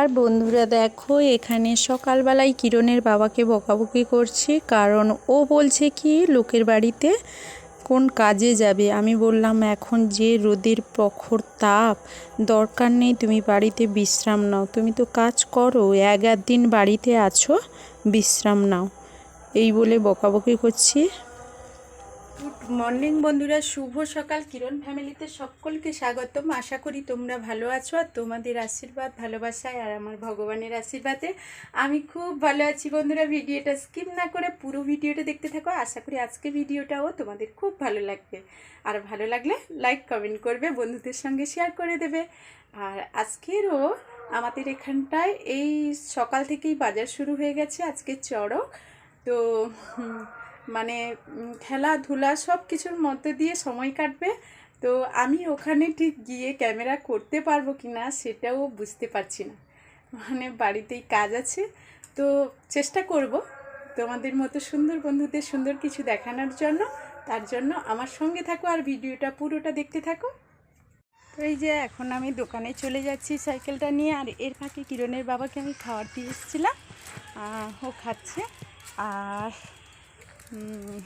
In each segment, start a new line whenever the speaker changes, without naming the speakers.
আর বন্ধুরা, দেখো, এখানে সকালবেলায় কিরণের বাবাকে বকাবকি করছি, কারণ ও বলছে কি, লোকের বাড়িতে কোন কাজে যাবে। আমি বললাম, এখন যে রোদের প্রখর তাপ, দরকার নেই তুমি বাড়িতে বিশ্রাম নাও। তুমি তো কাজ করো এক দিন বাড়িতে আছো, বিশ্রাম নাও। এই বলে বকাবকি করছি। মর্নিং বন্ধুরা, শুভ সকাল। কিরণ ফ্যামিলিতে সকলকে স্বাগতম। আশা করি তোমরা ভালো আছো আর তোমাদের আশীর্বাদ, ভালোবাসায় আর আমার ভগবানের আশীর্বাদে। আমি খুব ভালো আছি বন্ধুরা, ভিডিওটা স্কিপ না করে পুরো ভিডিওটা দেখতে থাকো। আশা করি আজকে ভিডিওটাও তোমাদের খুব ভালো লাগবে। আর ভালো লাগলে লাইক কমেন্ট করবে, বন্ধুদের সঙ্গে শেয়ার করে দেবে। আর আজকেরও আমাদের এখানটায় এই সকাল থেকেই বাজার শুরু হয়ে গেছে, আজকে চড়ক। তো মানে খেলাধুলা সব কিছুর মধ্যে দিয়ে সময় কাটবে। তো আমি ওখানে ঠিক গিয়ে ক্যামেরা করতে পারব কি না সেটাও বুঝতে পারছি না। মানে বাড়িতেই কাজ আছে। তো চেষ্টা করব তোমাদের মতো সুন্দর বন্ধুদের সুন্দর কিছু দেখানোর জন্য। তার জন্য আমার সঙ্গে থাকো আর ভিডিওটা পুরোটা দেখতে থাকো। তো এই যে এখন আমি দোকানে চলে যাচ্ছি সাইকেলটা নিয়ে, আর এর ফাঁকে কিরণের বাবাকে আমি খাবার দিয়ে এসেছিলাম। ও খাচ্ছে। আর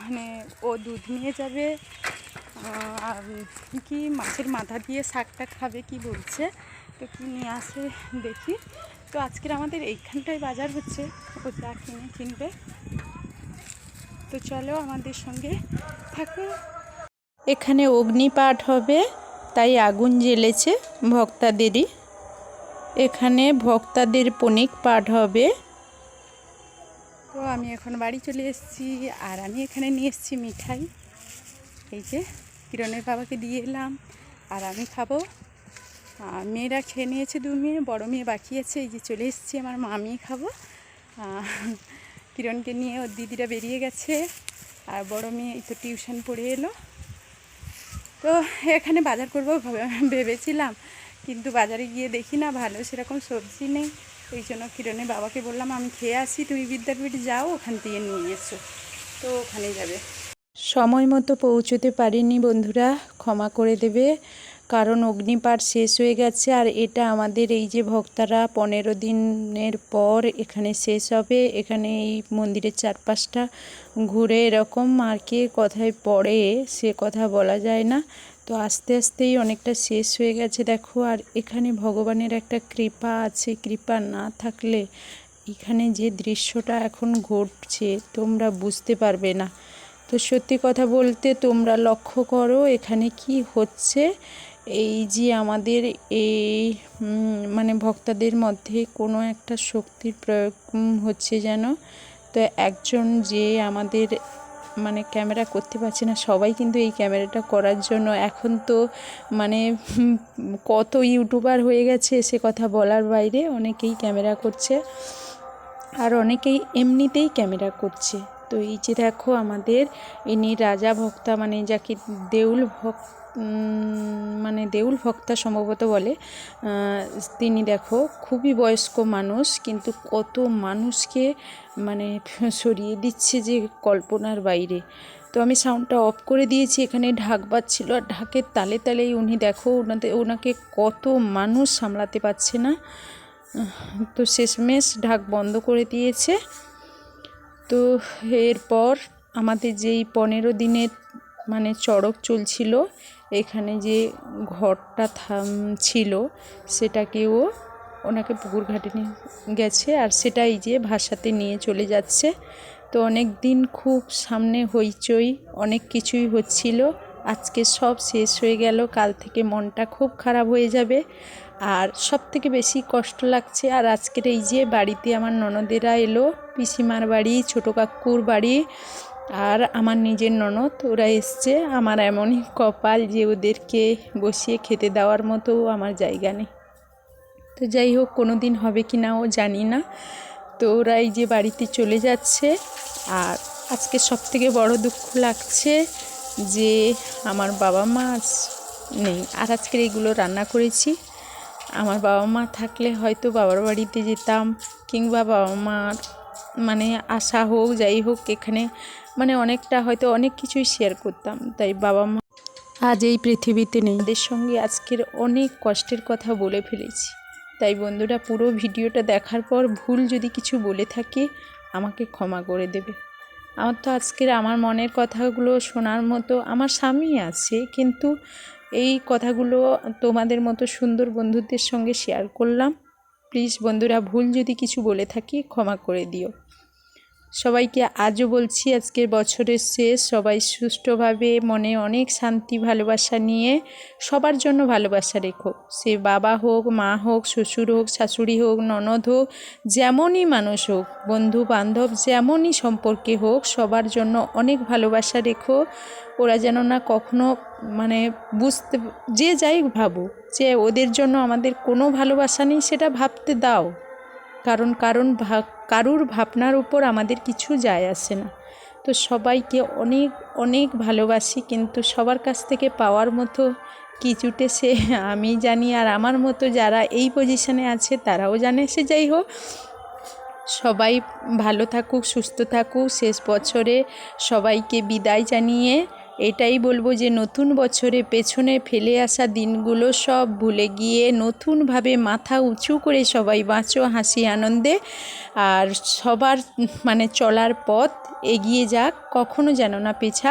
মানে ও দুধ নিয়ে যাবে আর কি মাছের মাথা দিয়ে শাকটা খাবে কি বলছে, তো কি নিয়ে আসে দেখি। তো আজকের আমাদের এইখানটায় বাজার হচ্ছে, ও যা কিনে কিনবে। তো চলো আমাদের সঙ্গে থাকো। এখানে অগ্নিপাঠ হবে, তাই আগুন জ্বেলেছে ভক্তাদেরই। এখানে ভক্তাদের পণিক পাঠ হবে। আমি এখন বাড়ি চলে এসেছি আর আমি এখানে নিয়ে এসেছি মিঠাই। এই যে কিরণের বাবাকে দিয়ে এলাম আর আমি খাব। মেয়েরা খেয়ে নিয়েছে দু মেয়ে, বড়ো মেয়ে বাকি আছে, এই যে চলে এসেছি, আমার মামি খাব। কিরণকে নিয়ে ওর দিদিরা বেরিয়ে গেছে আর বড় মেয়ে এই তো টিউশন পড়ে এলো। তো এখানে বাজার করব ভাবে- ভেবেছিলাম, কিন্তু বাজারে গিয়ে দেখি না, ভালো সেরকম সবজি নেই। ওই জন্য কিরণের বাবাকে বললাম, আমি খেয়ে আসি, তুমি বিদ্যাপীঠ যাও, ওখান থেকে নিয়ে এসো। তো ওখানে যাবে। সময় মতো পৌঁছতে পারিনি বন্ধুরা, ক্ষমা করে দেবে, কারণ অগ্নিপাঠ শেষ হয়ে গেছে, আর এটা আমাদের এই যে ভক্তরা পনেরো দিনের পর এখানে শেষ হবে, এখানে এই মন্দিরের চারপাশটা ঘুরে এরকম আর কে কথায় পড়ে, সে কথা বলা যায় না। তো আস্তে আস্তেই অনেকটা শেষ হয়ে গেছে। দেখো, আর এখানে ভগবানের একটা কৃপা আছে। কৃপা না থাকলে এখানে যে দৃশ্যটা এখন ঘটছে, তোমরা বুঝতে পারবে না। তো সত্যি কথা বলতে তোমরা লক্ষ্য করো, এখানে কি হচ্ছে। এই যে আমাদের এই মানে ভক্তদের মধ্যে কোনো একটা শক্তির প্রয়োগ হচ্ছে যেন, তো একজন যে আমাদের মানে ক্যামেরা করতে পারছি না। সবাই কিন্তু এই ক্যামেরাটা করার জন্য এখন তো মানে কত ইউটিউবার হয়ে গেছে সে কথা বলার বাইরে। অনেকেই ক্যামেরা করছে আর অনেকেই এমনিতেই ক্যামেরা করছে। তো এই যে দেখো আমাদের ইনি রাজা ভক্তা মানে যাকে দেউল ভক উম, মানে দেউল ভক্তা সম্ভবত বলে তিনি দেখো খুবই বয়স্ক মানুষ, কিন্তু কত মানুষকে মানে সরিয়ে দিচ্ছে যে কল্পনার বাইরে। তো আমি সাউন্ডটা অফ করে দিয়েছি, এখানে ঢাক বাজছিল আর ঢাকের তালে তালেই উনি দেখো ওনাদের ওনাকে কত মানুষ সামলাতে পারছে না। তো শেষমেশ ঢাক বন্ধ করে দিয়েছে। তো এরপর আমাদের যেই পনেরো দিনের মানে চড়ক চলছিল এখানে যে ঘরটা থাম, ছিল সেটাকেও ওনাকে পুকুর ঘাটে নিয়ে গেছে আর সেটাই যে ভাষাতে নিয়ে চলে যাচ্ছে। তো অনেক দিন খুব সামনে হইচই, অনেক কিছুই হচ্ছিল। আজকে সব শেষ হয়ে গেল, কাল থেকে মনটা খুব খারাপ হয়ে যাবে। আর সব থেকে বেশি কষ্ট লাগছে, আর আজকের এই যে বাড়িতে আমার ননদেরা এলো, পিসিমার বাড়ি, ছোটো কাকুর বাড়ি আর আমার নিজের ননদ, ওরা এসছে। আমার এমনই কপাল যে ওদেরকে বসিয়ে খেতে দেওয়ার মতো আমার জায়গা নেই। তো যাই হোক কোনো দিন হবে কি না ও জানি না। তো ওরা এই যে বাড়িতে চলে যাচ্ছে। আর আজকে সব থেকে বড় দুঃখ লাগছে যে আমার বাবা মা আজ নেই। আর আজকের এইগুলো রান্না করেছি। আমার বাবা মা থাকলে হয়তো বাবার বাড়িতে যেতাম কিংবা বাবা মার মানে আশা হোক, যাই হোক, এখানে মানে অনেকটা হয়তো অনেক কিছুই শেয়ার করতাম। তাই বাবা মা আজ এই পৃথিবীতে নেই। এদের সঙ্গে আজকের অনেক কষ্টের কথা বলে ফেলেছি। তাই বন্ধুরা, পুরো ভিডিওটা দেখার পর ভুল যদি কিছু বলে থাকি, আমাকে ক্ষমা করে দেবে। আমার তো আজকের আমার মনের কথাগুলো শোনার মতো আমার স্বামী আছে, কিন্তু এই কথাগুলো তোমাদের মতো সুন্দর বন্ধুদের সঙ্গে শেয়ার করলাম। প্লিজ বন্ধুরা ভুল যদি কিছু বলে থাকি ক্ষমা করে দিও। সবাইকে আজও বলছি আজকের বছরের শেষ। সবাই সুষ্ঠুভাবে মনে অনেক শান্তি, ভালোবাসা নিয়ে সবার জন্য ভালোবাসা রেখো। সে বাবা হোক, মা হোক, শ্বশুর হোক, শাশুড়ি হোক, ননদ হোক, যেমনই মানুষ হোক বন্ধু বান্ধব যেমনই সম্পর্কে হোক, সবার জন্য অনেক ভালোবাসা রেখো। ওরা যেন না কখনো মানে বুঝতে, যে যাই ভাবুক, যে ওদের জন্য আমাদের কোনো ভালোবাসা নেই, সেটা ভাবতে দাও। কারণ কারণ কারুর ভাবনার উপর আমাদের কিছু যায় আসে না। তো সবাইকে অনেক অনেক ভালোবাসি, কিন্তু সবার কাছ থেকে পাওয়ার মতো কিছুটে সে আমি জানি আর আমার মতো যারা এই পজিশনে আছে, তারাও জানে। সে যাই হোক, সবাই ভালো থাকুক, সুস্থ থাকুক। শেষ বছরে সবাইকে বিদায় জানিয়ে এটাই বলব যে নতুন বছরে পেছনে ফেলে আসা দিনগুলো সব ভুলে গিয়ে নতুনভাবে মাথা উঁচু করে সবাই বাঁচো হাসি আনন্দে। আর সবার মানে চলার পথ এগিয়ে যাক, কখনো যেন না পেছা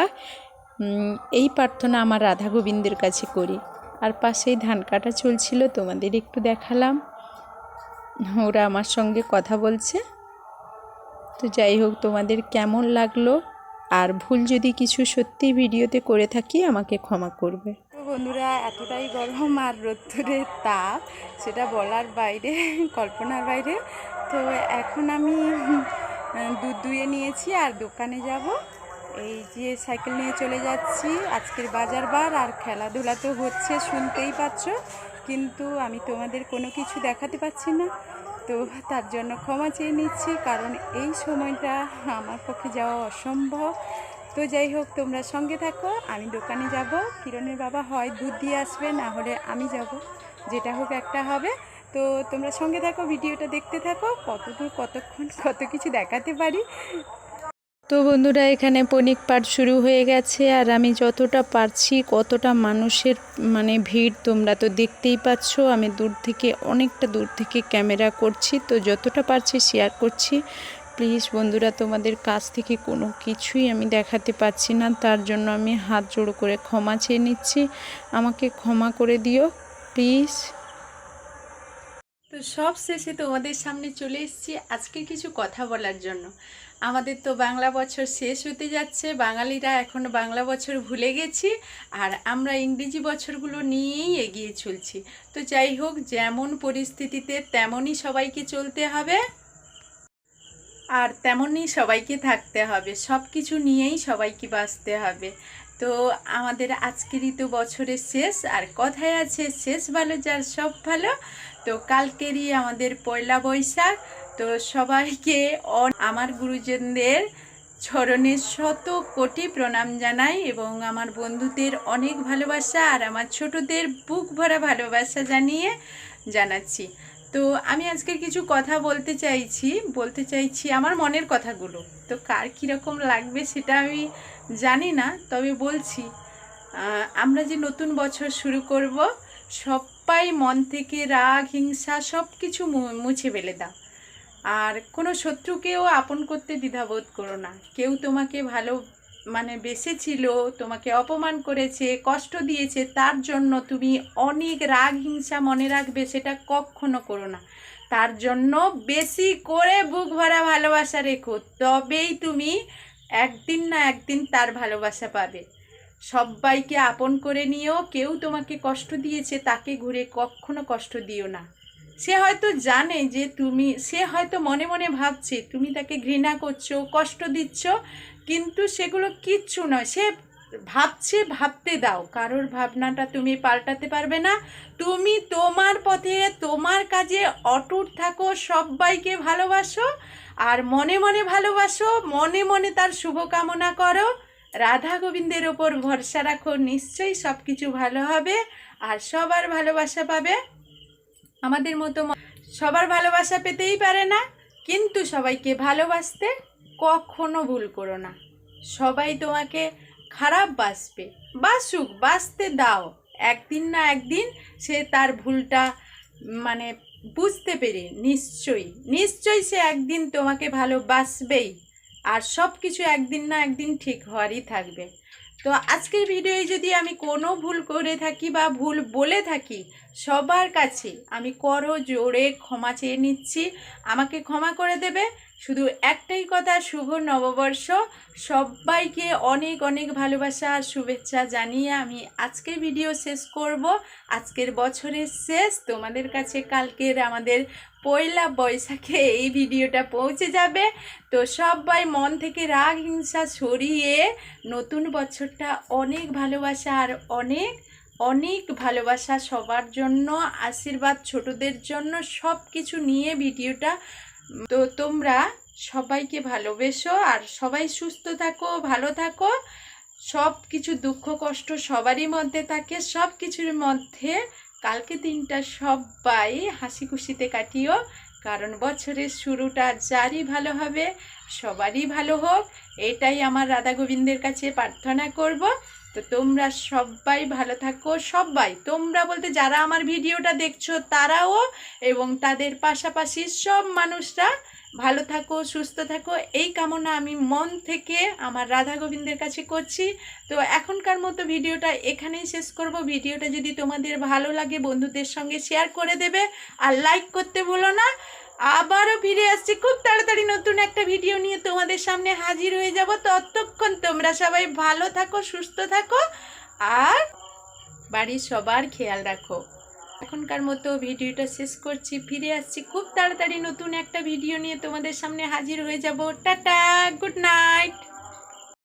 এই প্রার্থনা আমার রাধা গোবিন্দের কাছে করি। আর পাশেই ধান কাটা চলছিল, তোমাদের একটু দেখালাম। ওরা আমার সঙ্গে কথা বলছে। তো যাই হোক, তোমাদের কেমন লাগল? আর ভুল যদি কিছু সত্যি ভিডিওতে করে থাকি, আমাকে ক্ষমা করবে।
বন্ধুরা, এতটাই গরম আর রোদ্দুরের তাপ, সেটা বলার বাইরে, কল্পনার বাইরে। তো এখন আমি দুধ দুয়ে নিয়েছি আর দোকানে যাব। এই যে সাইকেল নিয়ে চলে যাচ্ছি, আজকের বাজার বার, আর খেলাধুলা তো হচ্ছে, শুনতেই পাচ্ছ। কিন্তু আমি তোমাদের কোনো কিছু দেখাতে পাচ্ছি না। তো তার জন্য ক্ষমা চেয়ে নিচ্ছি, কারণ এই সময়টা আমার পক্ষে যাওয়া অসম্ভব। তো যাই হোক, তোমরা সঙ্গে থাকো, আমি দোকানে যাব। কিরণের বাবা হয় দুধ দিয়ে আসবে, না হলে আমি যাব। যেটা হোক একটা হবে। তো তোমরা সঙ্গে থাকো, ভিডিওটা দেখতে থাকো, কতদূর কতক্ষণ কত কিছু দেখাতে পারি।
তো বন্ধুরা, এখানে পনিক পাঠ শুরু হয়ে গেছে। আর আমি যতটা পারছি, কতটা মানুষের মানে ভিড় তোমরা তো দেখতেই পাচ্ছ, আমি দূর থেকে, অনেকটা দূর থেকে ক্যামেরা করছি। তো যতটা পারছি শেয়ার করছি। প্লিজ বন্ধুরা, তোমাদের কাছ থেকে কোনো কিছুই আমি দেখাতে পাচ্ছি না। তার জন্য আমি হাত জোড়ো করে ক্ষমা চেয়ে নিচ্ছি। আমাকে ক্ষমা করে দিও। প্লিজ
তো সব শেষে তোমাদের সামনে চলে এসেছি আজকে কিছু কথা বলার জন্য। আমাদের তো বাংলা বছর শেষ হতে যাচ্ছে, বাঙালিরা এখন বাংলা বছর ভুলে গেছি আর আমরা ইংরেজি বছরগুলো নিয়েই এগিয়ে চলছি। তো যাই হোক, যেমন পরিস্থিতিতে তেমনই সবাইকে চলতে হবে। আর তেমনই সবাইকে থাকতে হবে। সব কিছু নিয়েই সবাইকে বাঁচতে হবে। তো আমাদের আজকেরই তো বছরের শেষ, আর কথায় আছে শেষ ভালো যার সব ভালো। তো কালকেরই আমাদের পয়লা বৈশাখ। তো সবাইকে আমার গুরুজনদের চরণে শত কোটি প্রণাম জানাই এবং আমার বন্ধুদের অনেক ভালোবাসা, আর আমার ছোটদের বুক ভরা ভালোবাসা জানিয়ে জানাচ্ছি। তো আমি আজকে কিছু কথা বলতে চাইছি বলতে চাইছি আমার মনের কথাগুলো। তো কার কীরকম লাগবে সেটা আমি জানি না, তবে বলছি আমরা যে নতুন বছর শুরু করব, সবাই মন থেকে রাগ, হিংসা সব কিছু মুছে ফেলে দাও। আর কোনো শত্রুকেও আপন করতে দ্বিধাবোধ করো না। কেউ তোমাকে ভালো মানে বেসেছিল তোমাকে অপমান করেছে, কষ্ট দিয়েছে, তার জন্য তুমি অনেক রাগ, হিংসা মনে রাখবে, সেটা কখনো করো না। তার জন্য বেশি করে বুক ভরা ভালোবাসা রেখো, তবেই তুমি একদিন না একদিন তার ভালোবাসা পাবে। সবাইকে আপন করে নিও, কেউ তোমাকে কষ্ট দিয়েছে, তাকে ঘুরে কখনো কষ্ট দিও না। সে হয়তো জানে যে তুমি, সে হয়তো মনে মনে ভাবছে, তুমি তাকে ঘৃণা করছ, কষ্ট দিচ্ছ কিন্তু সেগুলো কিচ্ছু নয়। সে ভাবছে ভাবতে দাও। কারোর ভাবনাটা তুমি পাল্টাতে পারবে না। তুমি তোমার পথে, তোমার কাজে অটুট থাকো, সবাইকে ভালোবাসো আর মনে মনে ভালোবাসো, মনে মনে তার শুভকামনা করো। রাধা গোবিন্দের ওপর ভরসা রাখো, নিশ্চয়ই সব কিছু ভালো হবে আর সবার ভালোবাসা পাবে। আমাদের মতো সবার ভালোবাসা পেতেই পারে না, কিন্তু সবাইকে ভালোবাসতে কখনো ভুল করো না। সবাই তোমাকে খারাপ বাসবে। বাসুক, বাসতে দাও। একদিন না একদিন সে তার ভুলটা মানে বুঝতে পেরে, নিশ্চয়ই। নিশ্চয়ই সে একদিন তোমাকে ভালোবাসবেই আর সব কিছু একদিন না একদিন ঠিক হওয়ারই থাকবে। তো আজকের ভিডিওয়ে যদি আমি কোনো ভুল করে থাকি বা ভুল বলে থাকি, সবার কাছে আমি করো জোরে ক্ষমা চেয়ে নিচ্ছি। আমাকে ক্ষমা করে দেবে। শুধু একটাই কথা, শুভ নববর্ষ। সবাইকে অনেক অনেক ভালোবাসা আর শুভেচ্ছা জানিয়ে আমি আজকের ভিডিও শেষ করব। আজকের বছরের শেষ। তোমাদের কাছে কালকের আমাদের পয়লা বৈশাখে এই ভিডিওটা পৌঁছে যাবে। তো সবাই মন থেকে রাগ, হিংসা সরিয়ে নতুন বছরটা অনেক ভালোবাসা আর অনেক অনেক ভালোবাসা সবার জন্য, আশীর্বাদ ছোটদের জন্য সব কিছু নিয়ে ভিডিওটা তো তোমরা সবাইকে ভালোবেসো আর সবাই সুস্থ থাকো, ভালো থাকো। সব কিছু দুঃখ, কষ্ট সবারই মধ্যে থাকে। সব কিছুর মধ্যে কালকে দিনটা সবাই হাসি খুশিতে কাটিও। কারণ বছরের শুরুটা যারই ভালো হবে, সবারই ভালো হোক, এটাই আমার রাধা গোবিন্দের কাছে প্রার্থনা করব। তো তোমরা সবাই ভালো থাকো, সবাই, তোমরা বলতে যারা আমার ভিডিওটা দেখছ তারাও এবং তাদের পাশাপাশি সব মানুষরা ভালো থাকো, সুস্থ থাকো। এই কামনা আমি মন থেকে আমার রাধা গোবিন্দের কাছে করছি। তো এখনকার মতো ভিডিওটা এখানেই শেষ করব। ভিডিওটা যদি তোমাদের ভালো লাগে, বন্ধুদের সঙ্গে শেয়ার করে দেবে আর লাইক করতে ভুলো না। আবারও ফিরে আসছি খুব তাড়াতাড়ি নতুন একটা ভিডিও নিয়ে তোমাদের সামনে হাজির হয়ে যাব। ততক্ষণ তোমরা সবাই ভালো থাকো, সুস্থ থাকো আর বাড়ির সবার খেয়াল রাখো। এখনকার মতো ভিডিওটা শেষ করছি, ফিরে আসছি খুব তাড়াতাড়ি নতুন একটা ভিডিও নিয়ে তোমাদের সামনে হাজির হয়ে যাব। Tata, good night.